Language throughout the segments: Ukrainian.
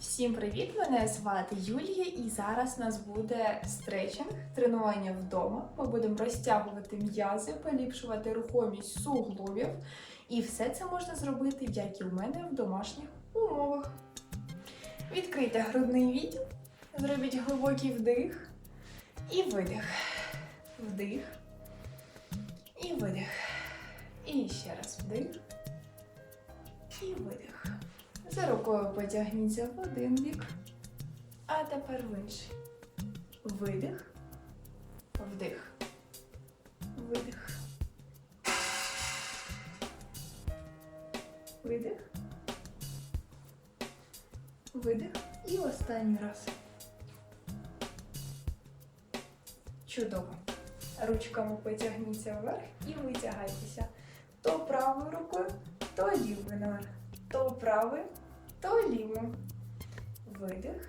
Всім привіт! Мене звати Юлія, і зараз у нас буде стретчинг, тренування вдома. Ми будемо розтягувати м'язи, поліпшувати рухомість суглобів. І все це можна зробити, як і в мене в домашніх умовах. Відкрийте грудний відділ, зробіть глибокий вдих і видих. Вдих і видих. І ще раз вдих і видих. За рукою потягніться в один бік, а тепер в інший. Видих, вдих, видих. Видих. Видих. І останній раз. Чудово. Ручками потягніться вверх і витягайтеся. То правою рукою, то лівою наверх. То правою, то лівою. Видих,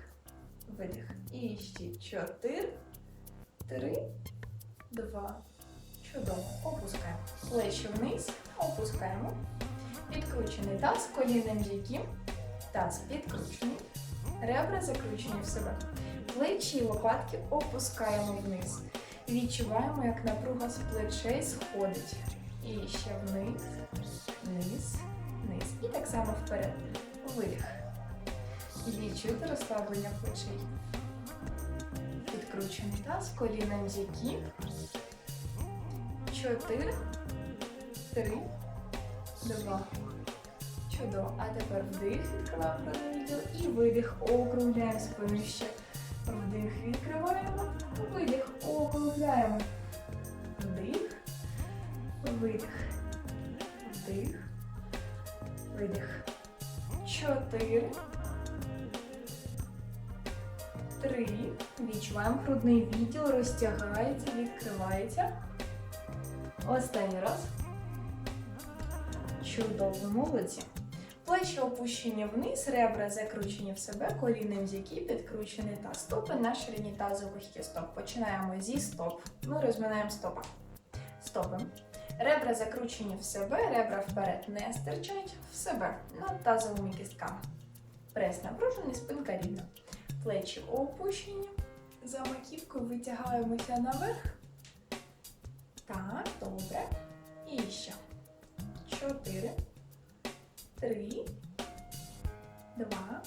видих. І ще чотири, три, два. Чудово. Опускаємо. Плечі вниз, опускаємо. Підкручений таз, коліна м'які. Таз підкручений. Ребра закручені в себе. Плечі і лопатки опускаємо вниз. Відчуваємо, як напруга з плечей сходить. І ще вниз, вниз, вниз. І так само вперед. І відчуйте розслаблення плечей. Підкручений таз, коліна м'які. Чотири, три, два. Чудово. А тепер вдих, відкриваємо відділ і видих. Округляємо спину. Вдих, відкриваємо. Видих, округляємо. Вдих, видих. Вдих, видих. Чотири. Три. Відчуваємо грудний відділ, розтягається, відкривається. Останній раз. Чудово, молодці. Плечі опущені вниз, ребра закручені в себе, коліна м'які, підкручений таз. Стопи на ширині тазових кісток. Починаємо зі стоп. Ми розминаємо стопа. Стопи. Ребра закручені в себе, ребра вперед не стирчать в себе над тазовими кістками. Прес напружений, спинка рівна. Плечі опущені. За маківкою витягаємося наверх. Так, добре. І ще. Чотири. Три. Два.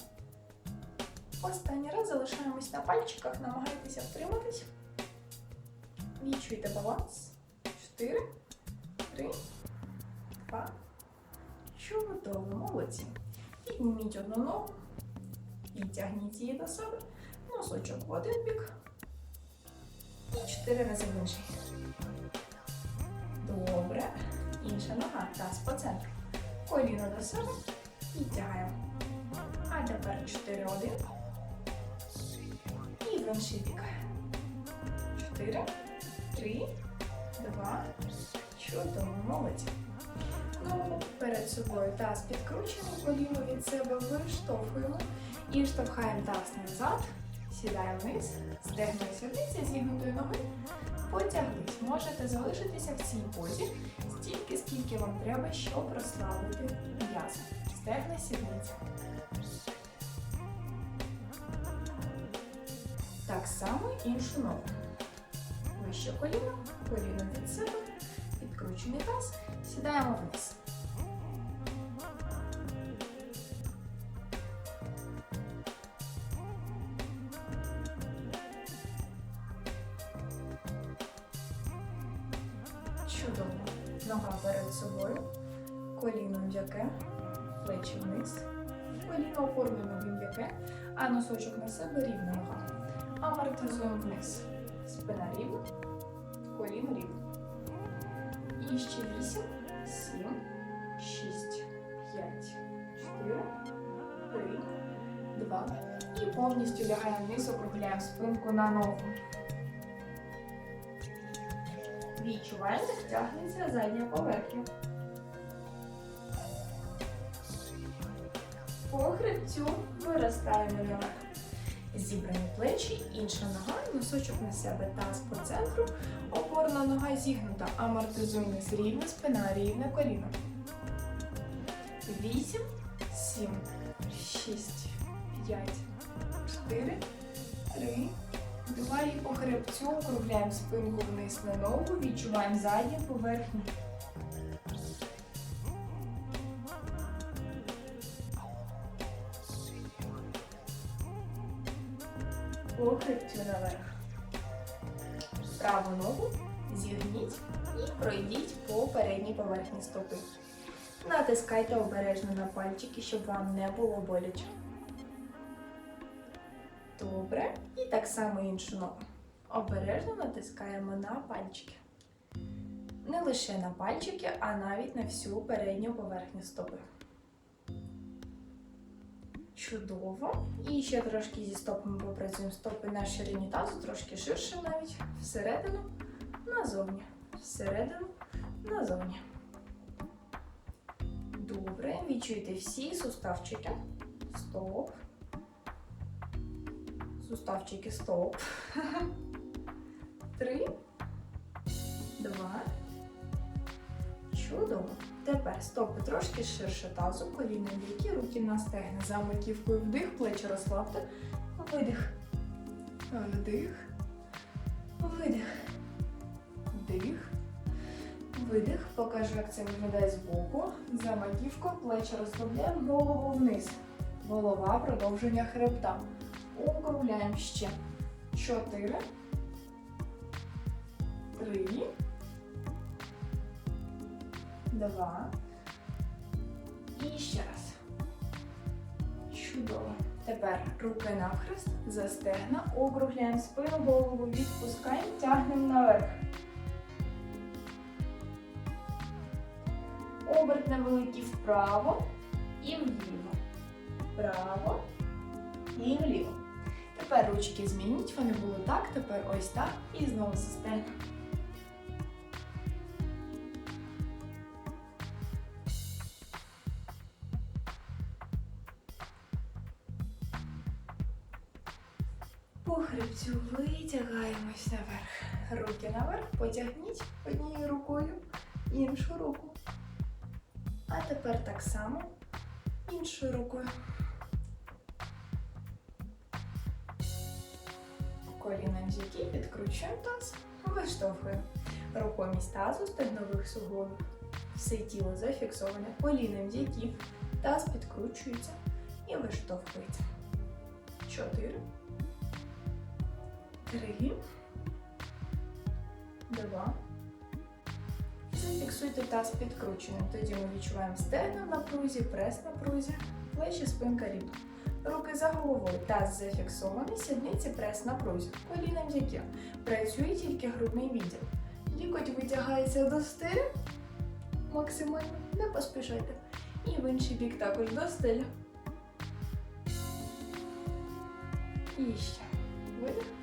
Останній раз залишаємось на пальчиках, намагайтеся втриматись. Відчуйте баланс. Чотири. Три. Два. Чудово, молодці. Підніміть одну ногу. Підтягніть її до себе. Носочок в один бік. І чотири рази в інший. Добре. Інша нога. Таз по центру. Коліно до себе. Підтягаємо. А тепер 4-1. І в інший бік. 4, 3, 2. Чудово, молодці. Ногу перед собою таз підкручений, коліно від себе виштовхуємо і штовхаємо таз назад, сідаємо вниз, стегною сідниці, зігнутої ноги, потяглись. Можете залишитися в цій позі стільки, скільки вам треба, щоб розслабити м'язи. Стегна сідниця. Так само іншу ногу. Вище коліно, коліно від себе, підкручений таз, сідаємо вниз. Чудово. Нога перед собою, коліно м'яке, плечі вниз, коліно ноги м'яке, а носочок на себе рівна нога. Амортизуємо вниз. Спина рівна, коліно рівне. І ще 8, 7, 6, 5, 4, 3, 2. І повністю лягаємо вниз, округляємо спинку на ногу. Відчуваємо, як тягнеться задня поверхня. По хребцю виростаємо наверх. Зібрані плечі, інша нога, носочок на себе, таз по центру, опорна нога зігнута, амортизуємо рівна, спина, рівне коліно. Вісім, сім, шість, П'ять, чотири, три, два. І по хребцю округляємо спинку вниз на ногу, відчуваємо задню поверхню. Пройдіть по передній поверхні стопи. Натискайте обережно на пальчики, щоб вам не було боляче. Добре. І так само іншу ногу. Обережно натискаємо на пальчики. Не лише на пальчики, а навіть на всю передню поверхню стопи. Чудово. І ще трошки зі стопами попрацюємо стопи на ширині тазу, трошки ширше навіть. Всередину, назовні. Всередину, назовні. Добре. Відчуйте всі суставчики. Стоп. Суставчики стоп. Три. Два. Чудово. Тепер стопи трошки ширше тазу, коліна віки, руки на стегна. За маківкою вдих, плечі розслабте. Видих. Вдих. Видих. Видих. Покажу, як це виглядає збоку. За маківку, плечі розслабляємо, голову вниз. Голова продовження хребта. Округляємо ще. Чотири. Три. Два. І ще раз. Чудово. Тепер руки навхрест, за стегна, округляємо спину, голову відпускаємо, тягнемо наверх. Оберт невеликий вправо і вліво. Вправо і вліво. Тепер ручки змініть, вони були так, тепер ось так і знову за стегна. По хребцю витягаємось наверх. Руки наверх, потягніть однією рукою, іншу руку. Тепер так само іншою рукою. Коліна м'які, підкручуємо таз, виштовхуємо. Рухомість тазу, стегнових суглобів. Все тіло зафіксоване, коліна м'які, таз підкручується і виштовхується. Чотири. Три. Два. Зафіксуйте таз підкрученим. Тоді ми відчуваємо стегна в напрузі, прес в напрузі, плечі, спинка рівно. Руки за головою, таз зафіксований, сідниці прес на прузі. Коліна м'які. Працює тільки грудний відділ. Лікоть витягається до стелі. Максимально не поспішайте. І в інший бік також до стелі. І ще. Видих.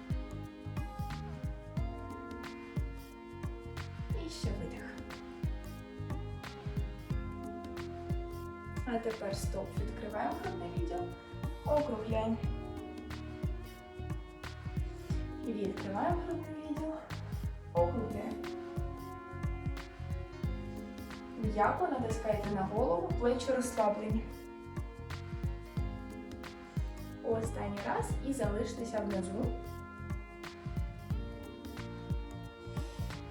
Тепер стоп. Відкриваємо грудний відділ. Округляємо. Відкриваємо грудний відділ. Округляємо. М'яко натискайте на голову, плечі розслаблені. Останній раз і залиштеся внизу.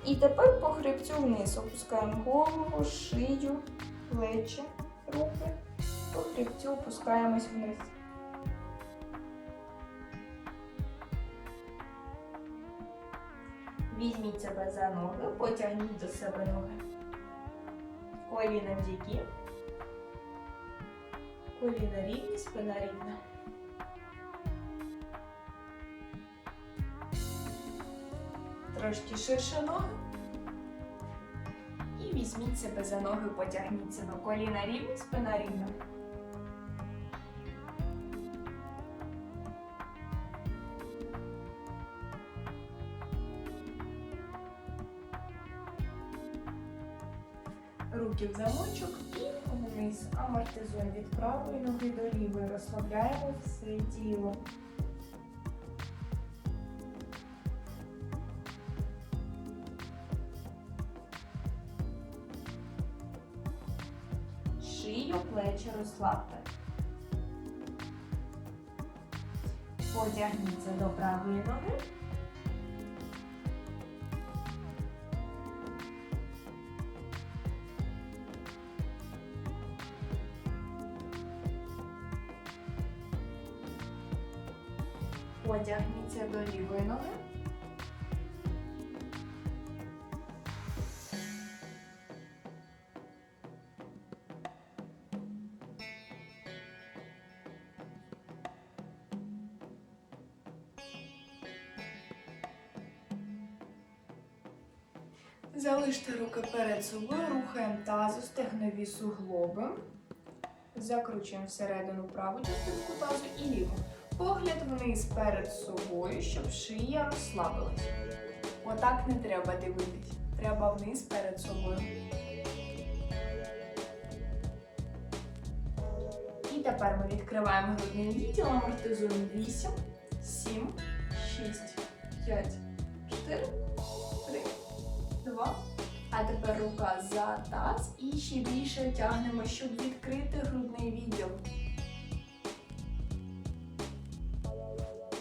І тепер по хребцю вниз опускаємо голову, шию, плечі, руки. Хребцю опускаємось вниз. Візьміть себе за ноги, потягніть до себе ноги. Коліна м'які. Коліна рівні, спина рівна. Трошки ширше ноги. І візьміть себе за ноги, потягніть себе. Коліна рівні, спина рівна. Руки в замочок і вниз. Амортизуємо від правої ноги до лівої. Розслабляємо все тіло. Шию, плечі розслабте. Потягніться до правої ноги. Потягніться до лівої ноги. Залиште руки перед собою, рухаємо тазу, стегнові суглоби. Закручуємо всередину праву частинку тазу і ліву. Погляд вниз перед собою, щоб шия розслабилась. Отак не треба дивитись. Треба вниз перед собою. І тепер ми відкриваємо грудний відділ, амортизуємо 8, 7, 6, 5, 4, 3, 2. А тепер рука за таз і ще більше тягнемо, щоб відкрити грудний відділ.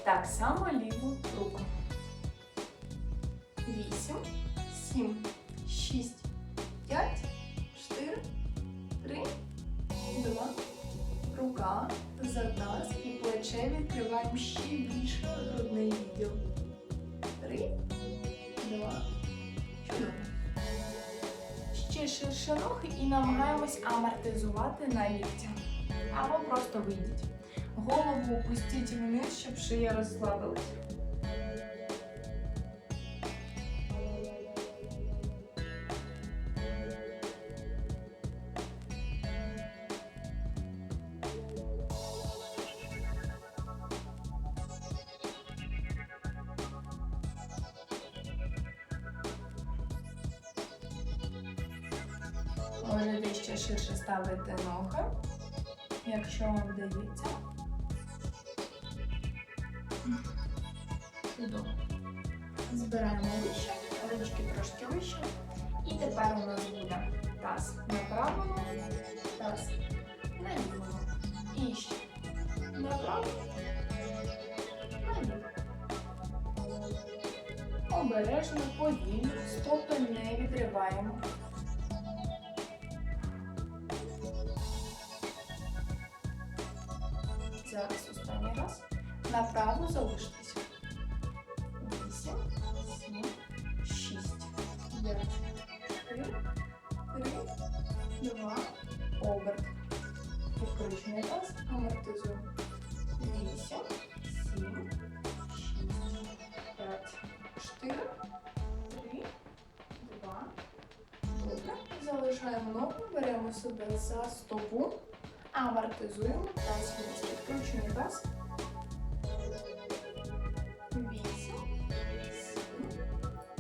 Так само ліву руку. 8, 7, 6, 5, 4, 3, 2. Рука за таз і плече відкриваємо ще більше грудний відділ. 3, 2, 4. Ще ширше ноги і намагаємось амортизувати на лікті. Або просто вийдіть. Голову опустіть вниз, щоб шия розслабилась. Можете ще ширше ставити ноги, якщо вам вдається. Чудово. Збираємо вище, ручки трошки вище. І тепер у нас буде таз на праву таз на ліву ногу. І ще направо, наліво. Обережно, повільно, стопи не відриваємо. Зараз останній раз. Направо залишитися. Амортизуємо. 8, 7, 6, 5, 4, 3, 2. Добре. Залишаємо ногу, беремо себе за стопу. Амортизуємо таз вниз. Підкручений таз. 8, 7,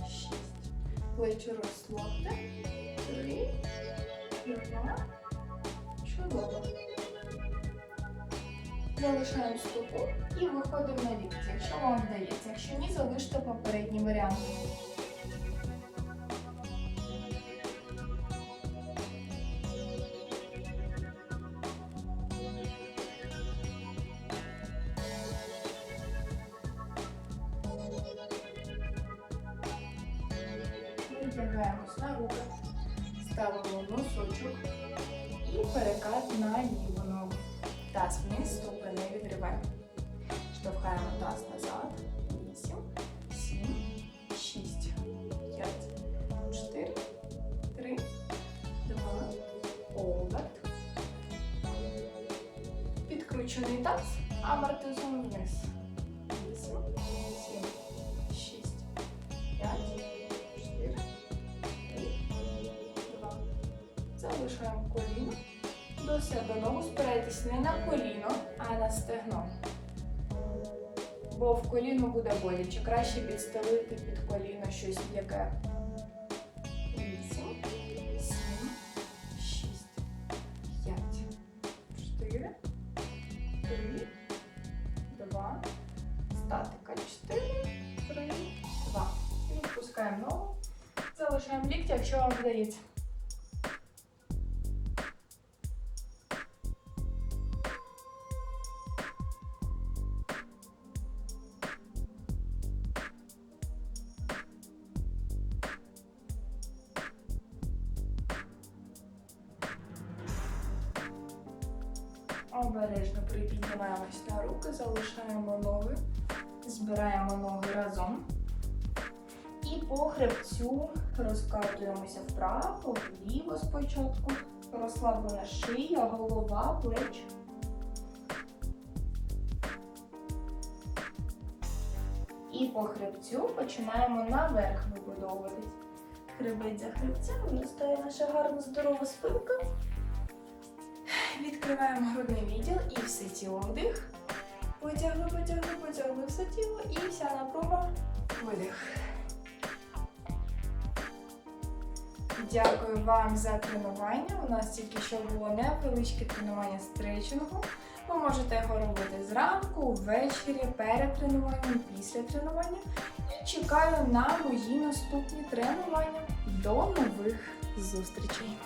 6. Плечі розслабте. Залишаємо стопу і виходимо на лікті, якщо вам вдається. Якщо ні, залиште попередній варіант. Витягаємось на руки, ставимо носочок і перекат на ліву ногу. Таз вниз, не відриваємо. Штовхаємо таз назад. 8, 7, 6, 5, 4, 3, 2, оберт. Підкручений таз, амортизуємо вниз. Себе ногу спирайтесь не на коліно, а на стегно. Бо в коліно буде боляче. Краще підстелити під коліно щось м'яке. 8, 7, 6, 5, 4, 3, 2, статика. 4, 3, 2. І відпускаємо ногу. Залишаємо лікті, якщо вам вдається. Обережно припіднімаємось на руки, залишаємо ноги, збираємо ноги разом. І по хребцю розкатуємося вправо, вліво спочатку. Розслаблена шия, голова, плечі. І по хребцю починаємо наверх вибудовуватись. Хребець за хребцем виростає наша гарна здорова спинка. Відкриваємо грудний відділ і все тіло вдих. Потягли, потягли, потягли все тіло і вся напруга видих. Дякую вам за тренування. У нас тільки що було невеличке тренування стретчингу. Ви можете його робити зранку, ввечері, перед тренуванням, після тренування. І чекаю на мої наступні тренування. До нових зустрічей!